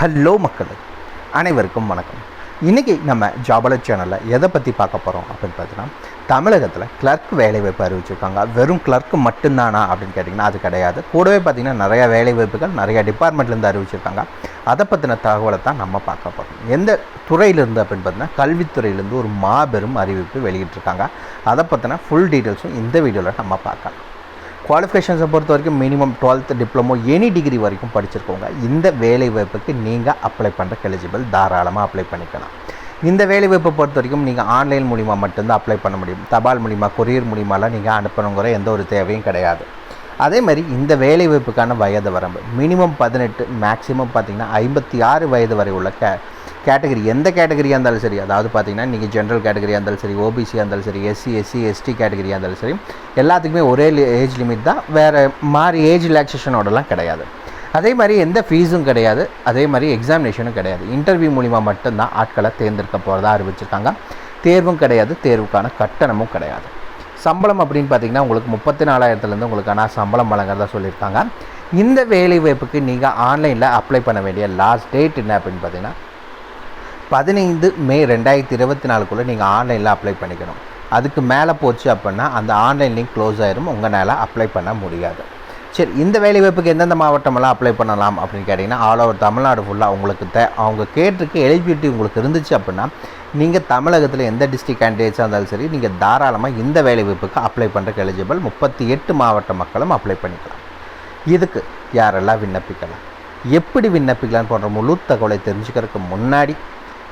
Hello மக்கள். அனைவருக்கும் வணக்கம். இன்றைக்கி நம்ம ஜாபல சேனலில் எதை பற்றி பார்க்க போகிறோம் அப்படின்னு பார்த்தீங்கன்னா தமிழகத்தில் கிளர்க் வேலைவாய்ப்பு அறிவிச்சிருக்காங்க. வெறும் கிளர்க் மட்டும்தானா அப்படின்னு கேட்டிங்கன்னா அது கிடையாது. கூடவே பார்த்திங்கன்னா நிறையா வேலைவாய்ப்புகள் நிறையா டிபார்ட்மெண்ட்லேருந்து அறிவிச்சிருக்காங்க. அதை பற்றின தகவலை தான் நம்ம பார்க்க போகிறோம் எந்த துறையிலேருந்து அப்படின்னு பார்த்தீங்கன்னா கல்வித்துறையிலேருந்து ஒரு மாபெரும் அறிவிப்பு வெளியிட்டிருக்காங்க. அதை பற்றின ஃபுல் டீட்டெயில்ஸும் இந்த வீடியோவில் நம்ம பார்க்கலாம். குவாலிஃபிகேஷன்ஸை பொறுத்த வரைக்கும் minimum twelfth diploma any degree வரைக்கும் படிச்சிருக்கோங்க இந்த வேலை வாய்ப்புக்கு நீங்கள் அப்ளை பண்ணுறக்கு எலிஜிபிள் தாராளமாக அப்ளை பண்ணிக்கலாம். இந்த வேலை வாய்ப்பை பொறுத்த வரைக்கும் நீங்கள் ஆன்லைன் மூலிமா மட்டும்தான் அப்ளை பண்ண முடியும். தபால் மூலிமா கொரியர் மூலிமாலாம் நீங்கள் அனுப்பணுங்கிற எந்த ஒரு தேவையும் கிடையாது. அதே மாதிரி இந்த வேலை வாய்ப்புக்கான வயது வரம்பு மினிமம் பதினெட்டு மேக்ஸிமம் பார்த்திங்கன்னா ஐம்பத்தி ஆறு வயது வரை உள்ள க கேட்டகரி எந்த கேட்டகரியாக இருந்தாலும் சரி அதாவது பார்த்தீங்கன்னா நீங்கள் ஜென்ரல் கேட்டகரியாக இருந்தாலும் சரி ஓபிசியாக இருந்தாலும் சரி எஸ்சி எஸ்சி எஸ்டி கேட்டகரியாக இருந்தாலும் சரி எல்லாத்துக்குமே ஒரே ஏஜ் லிமிட் தான். வேறு மாதிரி ஏஜ் ரிலாக்ஸேஷனோடலாம் கிடையாது. அதே மாதிரி எந்த ஃபீஸும் கிடையாது. அதே மாதிரி எக்ஸாமினேஷனும் கிடையாது. இன்டர்வியூ மூலிமா மட்டும்தான் ஆட்களை தேர்ந்தெடுக்க போகிறதா அறிவிச்சிருக்காங்க. தேர்வும் கிடையாது. தேர்வுக்கான கட்டணமும் கிடையாது. சம்பளம் அப்படின்னு பார்த்தீங்கன்னா உங்களுக்கு முப்பத்தி நாலாயிரத்துலேருந்து உங்களுக்கான சம்பளம் வழங்குறதா சொல்லியிருக்காங்க. இந்த வேலை வாய்ப்புக்கு நீங்கள் ஆன்லைனில் அப்ளை பண்ண வேண்டிய லாஸ்ட் டேட் என்ன அப்படின்னு பார்த்தீங்கன்னா பதினைந்து மே ரெண்டாயிரத்தி இருபத்தி நாலுக்குள்ளே நீங்கள் ஆன்லைனில் அப்ளை பண்ணிக்கணும். அதுக்கு மேலே போச்சு அப்படின்னா அந்த ஆன்லைன் லிங்க் க்ளோஸ் ஆயிரும். உங்களால் அப்ளை பண்ண முடியாது. சரி இந்த வேலைவாய்ப்புக்கு எந்தெந்த மாவட்டமெல்லாம் அப்ளை பண்ணலாம் அப்படின்னு கேட்டிங்கன்னா ஆல் ஓவர் தமிழ்நாடு ஃபுல்லாக உங்களுக்கு தே அவங்க கேட்டிருக்க எலிஜிபிலிட்டி உங்களுக்கு இருந்துச்சு அப்படின்னா நீங்கள் தமிழகத்தில் எந்த டிஸ்ட்ரிக் கேண்டிடேட்ஸாக இருந்தாலும் சரி நீங்கள் தாராளமாக இந்த வேலைவாய்ப்புக்கு அப்ளை பண்ணுறக்கு எலிஜிபிள் முப்பத்தி எட்டு மாவட்ட மக்களும் அப்ளை பண்ணிக்கலாம். இதுக்கு யாரெல்லாம் விண்ணப்பிக்கலாம்? எப்படி விண்ணப்பிக்கலாம்னு போன்ற முழு தகவலை தெரிஞ்சுக்கிறதுக்கு முன்னாடி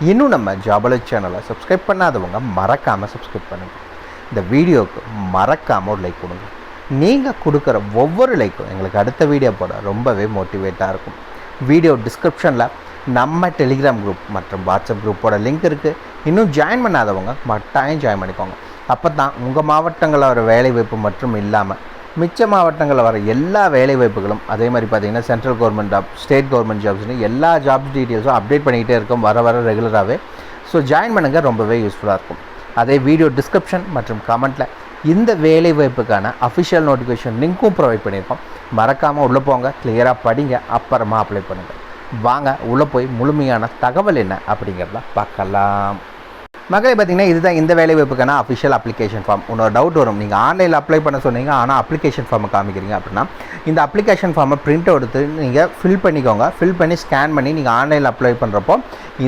இன்னும் நம்ம ஜாபல சேனலை சப்ஸ்கிரைப் பண்ணாதவங்க மறக்காமல் சப்ஸ்கிரைப் பண்ணுங்கள் இந்த வீடியோவுக்கு மறக்காமல் ஒரு லைக் கொடுங்க. நீங்கள் கொடுக்குற ஒவ்வொரு லைக்கும் எங்களுக்கு அடுத்த வீடியோ போட ரொம்பவே மோட்டிவேட்டாக இருக்கும். வீடியோ டிஸ்கிரிப்ஷனில் நம்ம டெலிகிராம் குரூப் மற்றும் வாட்ஸ்அப் குரூப்போட லிங்க் இருக்குது இன்னும் ஜாயின் பண்ணாதவங்க கட்டாயம் ஜாயின் பண்ணிக்கோங்க. அப்போ தான் உங்கள் மாவட்டங்களில் ஒரு வேலைவாய்ப்பு மட்டும் இல்லாமல் மிச்ச மாவட்டங்களில் வர எல்லா வேலைவாய்ப்புகளும் அதே மாதிரி பார்த்தீங்கன்னா central government job state government ஜாப்ஸ்னு எல்லா ஜாப்ஸ் டீட்டெயில்ஸும் அப்டேட் பண்ணிக்கிட்டே இருக்கும் வர வர ரெகுலராகவே ஸோ ஜாயின் பண்ணுங்கள் ரொம்பவே யூஸ்ஃபுல்லாக இருக்கும். அதே வீடியோ டிஸ்கிரிப்ஷன் மற்றும் கமெண்ட்டில் இந்த வேலைவாய்ப்புக்கான அஃபிஷியல் நோட்டிஃபிகேஷன் லிங்க்கும் ப்ரொவைட் பண்ணியிருக்கோம். மறக்காமல் உள்ளே போங்க கிளியராக படிங்க அப்புறமா அப்ளை பண்ணுங்கள் வாங்க உள்ளே போய் முழுமையான தகவல் என்ன அப்படிங்கிறத பார்க்கலாம். மகளே பார்த்தீங்கன்னா இதுதான் இந்த வேலை வாய்ப்புக்கான அஃபிஷியல் அப்ளிகேஷன் ஃபார்ம் உன்னோட டவுட் வரும். நீங்கள் ஆன்லைனில் அப்ளை பண்ண சொன்னீங்க ஆனால் அப்ளிகேஷன் ஃபார்மை காமிக்கிறீங்க அப்படின்னா இந்த அப்ளிகேஷன் ஃபார்மை பிரிண்ட் எடுத்து நீங்கள் ஃபில் பண்ணிக்கோங்க. ஃபில் பண்ணி ஸ்கேன் பண்ணி நீங்கள் ஆன்லைனில் அப்ளை பண்ணுறப்போ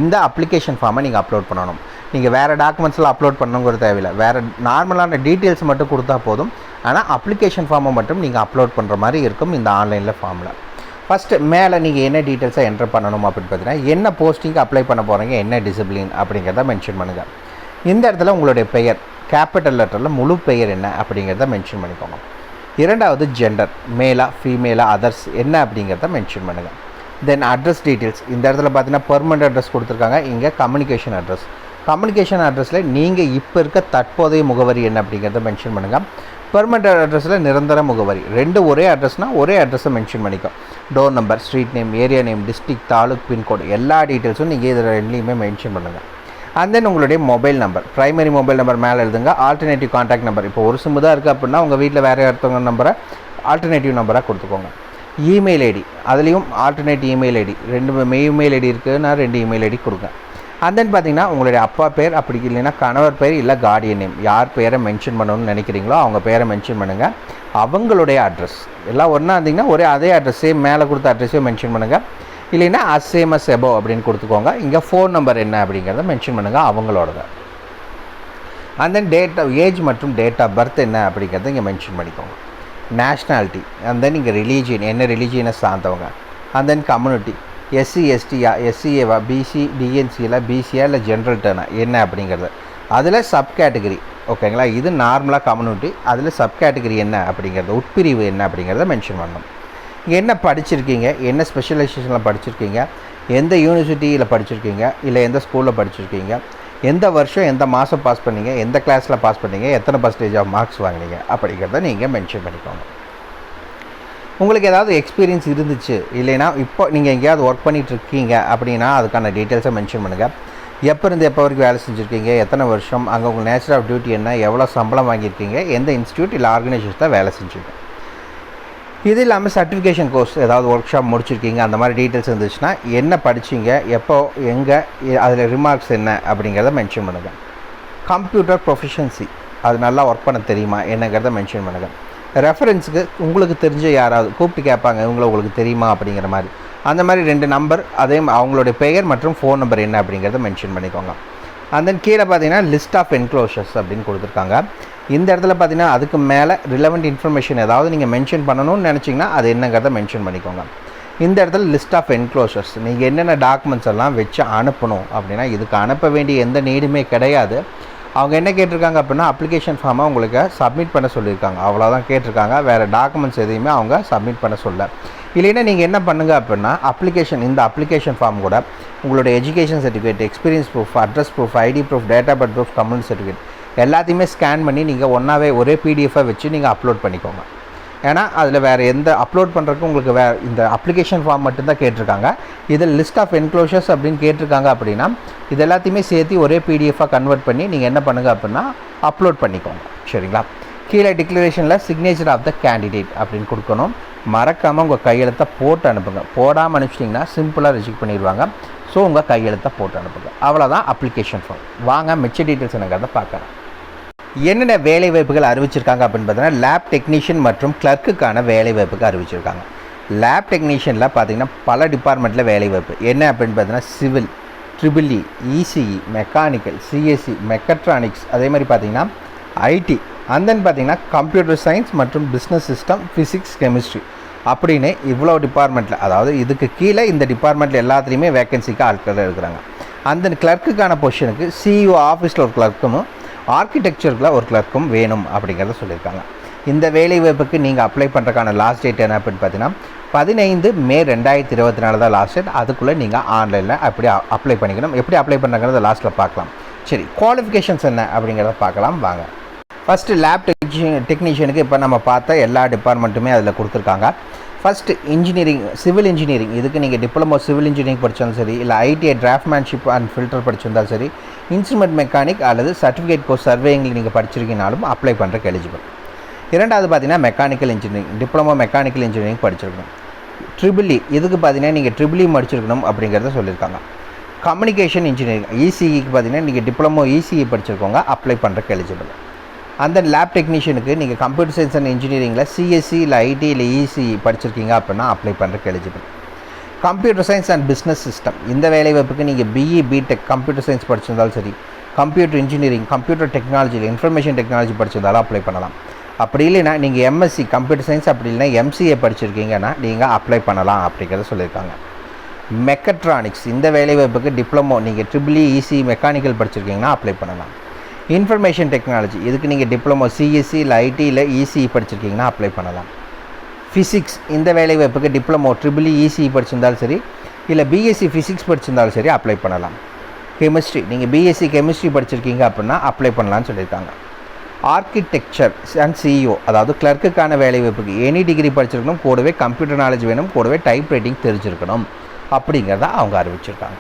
இந்த அப்ளிகேஷன் ஃபார்மை நீங்கள் அப்லோட் பண்ணணும். நீங்கள் வேறு டாக்குமெண்ட்ஸில் அப்லோட் பண்ணணுங்கிற தேவையில்லை. வேறு நார்மலான டீட்டெயில்ஸ் மட்டும் கொடுத்தா போதும். ஆனால் அப்ளிகேஷன் ஃபார்மை மட்டும் நீங்கள் அப்லோட் பண்ணுற மாதிரி இருக்கும் இந்த ஆன்லைனில் ஃபார்மில் ஃபஸ்ட்டு மேலே நீங்கள் என்ன டீட்டெயில்ஸாக என்டர் பண்ணணும் அப்படின்னு பார்த்தீங்கன்னா என்ன போஸ்டிங்க்கு அப்ளை பண்ண போகிறீங்க என்ன டிசிப்ளின் அப்படிங்கிறத மென்ஷன் பண்ணுங்கள் இந்த இடத்துல உங்களுடைய பெயர் கேபிட்டல் லெட்டரில் முழு பெயர் என்ன அப்படிங்கிறத மென்ஷன் பண்ணிக்கோங்க. இரண்டாவது ஜெண்டர் மேலா ஃபீமேலா அதர்ஸ் என்ன அப்படிங்கிறத மென்ஷன் பண்ணுங்கள் தென் அட்ரஸ் டீட்டெயில்ஸ் இந்த இடத்துல பார்த்தீங்கன்னா பெர்மனெண்ட் அட்ரஸ் கொடுத்துருக்காங்க. இங்கே கம்யூனிகேஷன் அட்ரஸ் கம்யூனிகேஷன் அட்ரஸில் நீங்கள் இப்போ இருக்க தற்போதைய முகவரி என்ன அப்படிங்கிறத மென்ஷன் பண்ணுங்கள் பெர்மனெண்ட் அட்ரஸில் நிரந்தர முகவரி. ரெண்டு ஒரே அட்ரஸ்னால் ஒரே அட்ரஸை மென்ஷன் பண்ணிக்கும் door number street name area name district taluk pincode எல்லா டீட்டெயில்ஸும் நீங்கள் இதில் ரெண்டுலேயுமே மென்ஷன் பண்ணுங்கள் அண்ட் தென் உங்களுடைய mobile number primary mobile number மேலே எழுதுங்க. ஆல்டர்னேட்டிவ் காண்டாக்ட் நம்பர் இப்போ ஒரு சிம்மு தான் இருக்குது அப்படின்னா உங்கள் வீட்டில் வேறு ஒருத்தவங்க நம்பரை ஆல்டர்னேட்டிவ் நம்பராக கொடுத்துக்கோங்க. இமெயில் ஐடி அதுலேயும் ஆல்டர்னேட் இமெயில் ஐடி ரெண்டு இமெயில் ஐடி இருக்குதுன்னா ரெண்டு இமெயில் ஐடி கொடுங்க. அண்ட் தென் பார்த்தீங்கன்னா உங்களுடைய அப்பா பேர் அப்படி இல்லைன்னா கணவர் பேர் இல்லை கார்டியன் நேம் யார் பேரை மென்ஷன் பண்ணணும்னு நினைக்கிறீங்களோ அவங்க பேரை மென்ஷன் பண்ணுங்கள் அவங்களுடைய அட்ரஸ் எல்லாம் ஒன்றா இருந்தீங்கன்னா ஒரே அதே அட்ரஸே மேலே கொடுத்த அட்ரஸையும் மென்ஷன் பண்ணுங்கள் இல்லைன்னா அசேமஸ் எபோ அப்படின்னு கொடுத்துக்கோங்க. இங்கே ஃபோன் நம்பர் என்ன அப்படிங்கிறத மென்ஷன் பண்ணுங்கள் அவங்களோடத. And then date of age மற்றும் டேட் ஆஃப் பர்த் என்ன அப்படிங்கிறத இங்கே மென்ஷன் பண்ணிக்கோங்க. நேஷ்னாலிட்டி அண்ட் தென் இங்கே ரிலீஜியன் என்ன ரிலீஜியனை சார்ந்தவங்க. அண்ட் தென் கம்யூனிட்டி எஸ்சி எஸ்டியா எஸ்சிஏவா பிசி டிஎன்சியில் பிசியா இல்லை ஜென்ரல் டேர்னா என்ன அப்படிங்கிறது. அதில் சப் கேட்டகரி ஓகேங்களா இது நார்மலாக கம்யூனிட்டி அதில் சப் கேட்டகரி என்ன அப்படிங்கிறது உட்பிரிவு என்ன அப்படிங்கிறத மென்ஷன் பண்ணணும். என்ன படிச்சிருக்கீங்க? என்ன ஸ்பெஷலைசேஷனில் படிச்சிருக்கீங்க? எந்த யூனிவர்சிட்டியில் படிச்சிருக்கீங்க? இல்லை எந்த ஸ்கூலில் படிச்சிருக்கீங்க? எந்த வருஷம் எந்த மாதம் பாஸ் பண்ணீங்க? எந்த கிளாஸில் பாஸ் பண்ணீங்க? எத்தனை பர்சன்டேஜ் ஆஃப் மார்க்ஸ் வாங்கினீங்க? அப்படிங்கிறத நீங்கள் மென்ஷன் பண்ணிக்கோங்க. உங்களுக்கு ஏதாவது எக்ஸ்பீரியன்ஸ் இருந்துச்சு இல்லைன்னா இப்போ நீங்கள் எங்கேயாவது ஒர்க் பண்ணிகிட்ருக்கீங்க அப்படின்னா அதுக்கான டீட்டெயில்ஸை மென்ஷன் பண்ணுங்கள் எப்போ இருந்து எப்போ வரைக்கும் வேலை செஞ்சுருக்கீங்க எத்தனை வருஷம் அங்கே உங்கள் நேச்சர் ஆஃப் டியூட்டி என்ன எவ்வளோ சம்பளம் வாங்கியிருக்கீங்க எந்த இன்ஸ்டியூட் இல்லை ஆர்கனைசேஷனில் வேலை செஞ்சுருக்கீங்க இது இல்லாமல் சர்டிஃபிகேஷன் கோர்ஸ் ஏதாவது ஒர்க் ஷாப் முடிச்சிருக்கீங்க அந்த மாதிரி டீட்டெயில்ஸ் இருந்துச்சுன்னா என்ன படிச்சீங்க எப்போ எங்கே அதில் ரிமார்க்ஸ் என்ன அப்படிங்கிறத மென்ஷன் பண்ணுங்கள் கம்ப்யூட்டர் ப்ரொஃபிஷியன்சி அது நல்லா ஒர்க் பண்ண தெரியுமா என்னங்கிறத மென்ஷன் பண்ணுங்கள் ரெஃபரன்ஸுக்கு உங்களுக்கு தெரிஞ்ச யாராவது கூப்பிட்டு கேட்பாங்க இவங்கள உங்களுக்கு தெரியுமா அப்படிங்கிற மாதிரி. அந்த மாதிரி ரெண்டு நம்பர் அதே அவங்களுடைய பெயர் மற்றும் ஃபோன் நம்பர் என்ன அப்படிங்கிறத மென்ஷன் பண்ணிக்கோங்க. அந்த தென் கீழே பார்த்தீங்கன்னா லிஸ்ட் ஆஃப் என்க்ளோஷர்ஸ் அப்படின்னு கொடுத்துருக்காங்க. இந்த இடத்துல பார்த்தீங்கன்னா அதுக்கு மேலே ரிலவெண்ட் இன்ஃபர்மேஷன் ஏதாவது நீங்கள் மென்ஷன் பண்ணணும்னு நினச்சிங்கன்னா அது என்னங்கிறத மென்ஷன் பண்ணிக்கோங்க. இந்த இடத்துல லிஸ்ட் ஆஃப் என்க்ளோஷர்ஸ் நீங்கள் என்னென்ன டாக்குமெண்ட்ஸ் எல்லாம் வச்சு அனுப்பணும் அப்படின்னா இதுக்கு அனுப்ப வேண்டிய எந்த நீடுமே கிடையாது. அவங்க என்ன கேட்டிருக்காங்க அப்படின்னா அப்ளிகேஷன் ஃபார்மை உங்களுக்கு சப்மிட் பண்ண சொல்லியிருக்காங்க. அவ்வளோதான் கேட்டிருக்காங்க. வேறு டாக்குமெண்ட்ஸ் எதையுமே அவங்க சப்மிட் பண்ண சொல்ல இல்லைன்னா நீங்கள் என்ன பண்ணுங்க அப்படின்னா அப்ளிகேஷன் இந்த அப்ளிகேஷன் ஃபார்ம் கூட உங்களோட education certificate experience proof address proof ID proof date of birth proof community certificate எல்லாத்தையுமே ஸ்கேன் பண்ணி நீங்கள் ஒன்றாவே ஒரே பிடிஎஃபாக வச்சு நீங்கள் அப்லோட் பண்ணிக்கோங்க. ஏன்னா அதில் வேறு எந்த அப்லோட் பண்ணுறதுக்கு உங்களுக்கு வே இந்த அப்ளிகேஷன் ஃபார்ம் மட்டும்தான் கேட்டிருக்காங்க. இதில் லிஸ்ட் ஆஃப் என்க்ளோஷர்ஸ் அப்படின்னு கேட்டிருக்காங்க அப்படின்னா இது எல்லாத்தையுமே சேர்த்து ஒரே பிடிஎஃபாக கன்வெர்ட் பண்ணி நீங்கள் என்ன பண்ணுங்க அப்படின்னா அப்லோட் பண்ணிக்கோங்க. சரிங்களா? கீழே டிக்ளரேஷனில் சிக்னேச்சர் ஆஃப் த கேண்டிடேட் அப்படின்னு கொடுக்கணும். மறக்காமல் உங்கள் கையெழுத்தை போட்டு அனுப்புங்க. போடாமல் அனுப்பிச்சிட்டிங்கன்னா சிம்பிளாக ரிஜெக்ட் பண்ணிடுவாங்க. ஸோ உங்கள் கையெழுத்தை போட்டு அனுப்புங்க. அவ்வளோதான் அப்ளிகேஷன் ஃபார்ம் வாங்க மிச்ச டீட்டெயில்ஸ் எனக்கிறத பார்க்குறேன் என்னென்ன வேலை வாய்ப்புகள் அறிவிச்சிருக்காங்க அப்படின்னு பார்த்தீங்கன்னா லேப் டெக்னீஷியன் மற்றும் கிளர்க்குக்கான வேலை வாய்ப்புக்கு அறிவிச்சிருக்காங்க. லேப் டெக்னீஷியனில் பார்த்தீங்கன்னா பல டிபார்ட்மெண்ட்டில் வேலை வாய்ப்பு என்ன அப்படின்னு பார்த்தீங்கன்னா civil triple E ECE mechanical CSC mechatronics அதே மாதிரி பார்த்தீங்கன்னா ஐடி and தென் பார்த்தீங்கன்னா கம்ப்யூட்டர் சயின்ஸ் மற்றும் பிஸ்னஸ் சிஸ்டம் ஃபிசிக்ஸ் கெமிஸ்ட்ரி அப்படின்னு இவ்வளோ டிபார்ட்மெண்ட்டில் அதாவது இதுக்கு கீழே இந்த டிபார்ட்மெண்ட்டில் எல்லாத்துலேயுமே வேகன்சிக்கு ஆட்கள் இருக்கிறாங்க. அந்த கிளர்க்குக்கான பொசிஷனுக்கு சிஇஓ ஆஃபீஸில் ஒரு கிளர்க்கும் ஆர்கிடெக்சரில் ஒரு கிளர்க்கும் வேணும் அப்படிங்கிறத சொல்லியிருக்காங்க. இந்த வேலை வாய்ப்புக்கு நீங்கள் அப்ளை பண்ணுறதுக்கான லாஸ்ட் டேட் என்ன அப்படின்னு பார்த்தீங்கன்னா பதினைந்து மே ரெண்டாயிரத்தி இருபத்தி நாலு தான் லாஸ்ட் டேட் அதுக்குள்ளே நீங்கள் ஆன்லைனில் அப்படி அப்ளை பண்ணிக்கணும். எப்படி அப்ளை பண்ணுறங்கிறத லாஸ்ட்டில் பார்க்கலாம். சரி குவாலிஃபிகேஷன்ஸ் என்ன அப்படிங்கிறத பார்க்கலாம். வாங்க. ஃபஸ்ட்டு லேப் டெக்னீஷியன் டெக்னீஷியனுக்கு இப்போ நம்ம பார்த்த எல்லா டிபார்ட்மெண்ட்டுமே அதில் கொடுத்துருக்காங்க. ஃபஸ்ட்டு இன்ஜினியரிங் சிவில் இன்ஜினியரிங் இதுக்கு நீங்கள் டிப்ளமோ சிவில் இன்ஜினியரிங் படித்தாலும் சரி இல்லை ஐடிஐ டிராஃப்ட்மேன்ஷிப் அண்ட் ஃபில்டர் படிச்சிருந்தாலும் சரி இன்ஸ்ட்ருமெண்ட் மெக்கானிக் அல்லது சர்டிஃபிகேட் கோர்ஸ் சர்வேயிங்கில் நீங்கள் படிச்சிருக்கீங்கனாலும் அப்ளை பண்ணுறக்கு எலிஜிபிள் இரண்டாவது பார்த்தீங்கன்னா mechanical engineering diploma mechanical engineering படிச்சிருக்கணும். ட்ரிபிள் இ e, இதுக்கு பார்த்தீங்கன்னா நீங்கள் ட்ரிபிள் இ e படிச்சிருக்கணும் அப்படிங்கிறத சொல்லியிருக்காங்க. கம்யூனிகேஷன் இன்ஜினியரிங் இசிஇக்கு பார்த்தீங்கன்னா நீங்கள் டிப்ளமோ இசிஇ படிச்சிருக்கோங்க அப்ளை பண்ணுறக்கு எலிஜிபிள் அந்த லேப் டெக்னீஷியனுக்கு நீங்கள் கம்ப்யூட்டர் சயின்ஸ் அண்ட் இன்ஜினியரிங்கில் சிஎஸ்சி இல்லை ஐடி இல்லை இசி படிச்சிருக்கீங்க அப்படின்னா அப்ளை பண்ணுறதுக்கு eligible computer science and business system இந்த வேலைவாய்ப்புக்கு நீங்கள் BE B Tech computer science படிச்சிருந்தாலும் சரி கம்ப்யூட்டர் இன்ஜினியரிங் கம்ப்யூட்டர் டெக்னாலஜியில் இன்ஃபர்மேஷன் டெக்னாலஜி படிச்சிருந்தாலும் அப்ளை பண்ணலாம். அப்படி இல்லைன்னா நீங்கள் எம்எஸ்சி கம்ப்யூட்டர் சயின்ஸ் அப்படி இல்லைன்னா எம்சிஏ படிச்சிருக்கீங்கன்னா நீங்கள் அப்ளை பண்ணலாம் அப்படிங்கிறத சொல்லியிருக்காங்க. மெக்கட்ரானிக்ஸ் இந்த வேலைவாய்ப்புக்கு டிப்ளமோ நீங்கள் ட்ரிபிள் இசி e, மெக்கானிக்கல் படிச்சிருக்கீங்கன்னா அப்ளை பண்ணலாம். இன்ஃபர்மேஷன் டெக்னாலஜி இதுக்கு நீங்கள் டிப்ளமோ சிஎஸ்சி இல்லை ஐடி இல்லை இசிஇ படிச்சிருக்கீங்கன்னா அப்ளை பண்ணலாம். ஃபிசிக்ஸ் இந்த வேலைவாய்ப்புக்கு டிப்ளமோ ட்ரிபிள் இசிஇ e, படிச்சிருந்தாலும் சரி இல்லை பிஎஸ்சி ஃபிசிக்ஸ் படிச்சிருந்தாலும் சரி அப்ளை பண்ணலாம். கெமிஸ்ட்ரி நீங்கள் பிஎஸ்சி கெமிஸ்ட்ரி படிச்சிருக்கீங்க அப்படின்னா அப்ளை பண்ணலாம்னு சொல்லியிருக்காங்க. ஆர்கிடெக்சர் அண்ட் சிஇஓ அதாவது கிளர்க்குக்கான வேலைவாய்ப்புக்கு எனி டிகிரி படிச்சிருக்கணும் கூடவே கம்ப்யூட்டர் நாலேஜ் வேணும் கூடவே டைப் ரைட்டிங் தெரிஞ்சிருக்கணும். அப்படிங்கிறத அவங்க அறிவிச்சிருக்காங்க.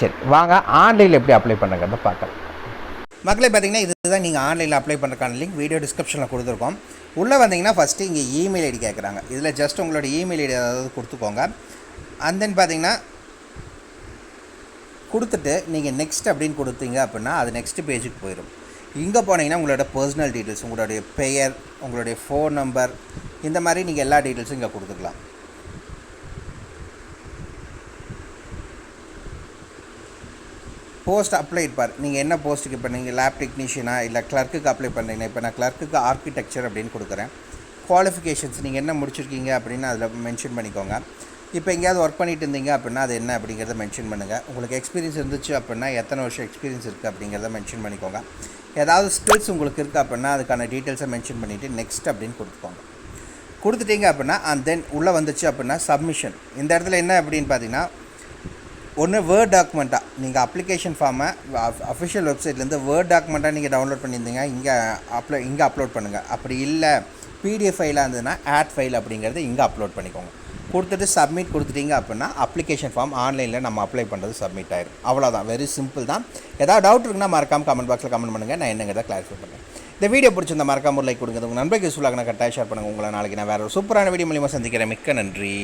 சரி வாங்க ஆன்லைனில் எப்படி அப்ளை பண்ணுங்கிறத பார்க்கலாம். மக்களே பார்த்தீங்கன்னா இதுதான் நீங்கள் ஆன்லைனில் அப்ளை பண்ணுறக்கான லிங்க் வீடியோ டிஸ்கிரிப்ஷனில் கொடுத்துருக்கோம். உள்ளே வந்தீங்கன்னா ஃபஸ்ட்டு இங்கே இமெயில் ஐடி கேட்குறாங்க இதில் ஜஸ்ட் உங்களோட இமெயில் ஐடி ஏதாவது கொடுத்துக்கோங்க. அண்ட் தென் பார்த்தீங்கன்னா கொடுத்துட்டு நீங்கள் நெக்ஸ்ட் அப்படின்னு கொடுத்தீங்க அப்படின்னா அது நெக்ஸ்ட் பேஜுக்கு போயிடும் இங்கே போனீங்கன்னா உங்களோட பர்சனல் டீட்டெயில்ஸ் உங்களுடைய பெயர் உங்களுடைய ஃபோன் நம்பர் இந்த மாதிரி நீங்கள் எல்லா டீட்டெயில்ஸும் இங்கே கொடுத்துக்கலாம். போஸ்ட் அப்ளைட் பார் நீங்கள் என்ன போஸ்ட்டுக்கு இப்போ நீங்கள் லேப் டெக்னீஷியனா இல்லை கிளர்க்குக்கு அப்ளை பண்ணுறீங்கன்னா இப்போ நான் கிளர்க்குக்கு ஆர்கிடெக்சர் அப்படின்னு கொடுக்குறேன். குவாலிஃபிகேஷன்ஸ் நீங்கள் என்ன முடிச்சிருக்கீங்க அப்படின்னு அதில் மென்ஷன் பண்ணிக்கோங்க. இப்போ எங்கேயாவது ஒர்க் பண்ணிட்டு இருந்தீங்க அப்படின்னா அது என்ன அப்படிங்கிறத மென்ஷன் பண்ணுங்கள் உங்களுக்கு எக்ஸ்பீரியன்ஸ் இருந்துச்சு அப்படின்னா எத்தனை வருஷம் எக்ஸ்பீரியன்ஸ் இருக்குது அப்படிங்கிறத மென்ஷன் பண்ணிக்கோங்க. ஏதாவது ஸ்கில்ஸ் உங்களுக்கு இருக்குது அப்படின்னா அதுக்கான டீட்டெயில்ஸை மென்ஷன் பண்ணிவிட்டு நெக்ஸ்ட் அப்படின்னு கொடுத்துக்கோங்க. கொடுத்துட்டீங்க அப்படின்னா அண்ட் தென் உள்ளே வந்துச்சு அப்படின்னா சப்மிஷன் இந்த இடத்துல என்ன அப்படின்னு பார்த்தீங்கன்னா ஒன்று வேர்ட் டாக்குமெண்ட்டாக நீங்கள் அப்ளிகேஷன் ஃபார்மை அஃபிஷியல் வெப்சைட்லேருந்து வேர்ட் டாக்குமெண்ட்டாக நீங்கள் டவுன்லோட் பண்ணியிருந்தீங்க. இங்கே அப்ளை இங்கே அப்லோட் பண்ணுங்கள் அப்படி இல்லை பிடிஎஃப் ஃபைலாக இருந்ததுன்னா ஆட் ஃபைல் அப்படிங்கிறத இங்கே அப்லோட் பண்ணிக்கோங்க. கொடுத்துட்டு சப்மிட் கொடுத்துட்டீங்க அப்படின்னா அப்ளிகேஷன் ஃபார்ம் ஆன்லைனில் நம்ம அப்ளை பண்ணுறது சப்மிட் ஆயிடும் அவ்வளோதான் வெரி சிம்பிள் தான். ஏதாவது டவுட் இருக்குன்னா மறக்காமல் கமெண்ட் பாக்ஸில் கமெண்ட் பண்ணுங்கள் நான் என்னங்கிறத கிளாரிஃபை பண்ணுறேன் இந்த வீடியோ பிடிச்சிருந்த மறக்காம ஒரு லைக் கொடுங்க. உங்கள் நண்பருக்கு யூஸ்ஃபுல்லாக கட்டாயம் ஷேர் பண்ணுங்கள் உங்களை நாளைக்கு நான் வேறு ஒரு சூப்பரான வீடியோ மூலியமாக சந்திக்கிறேன். மிக்க நன்றி.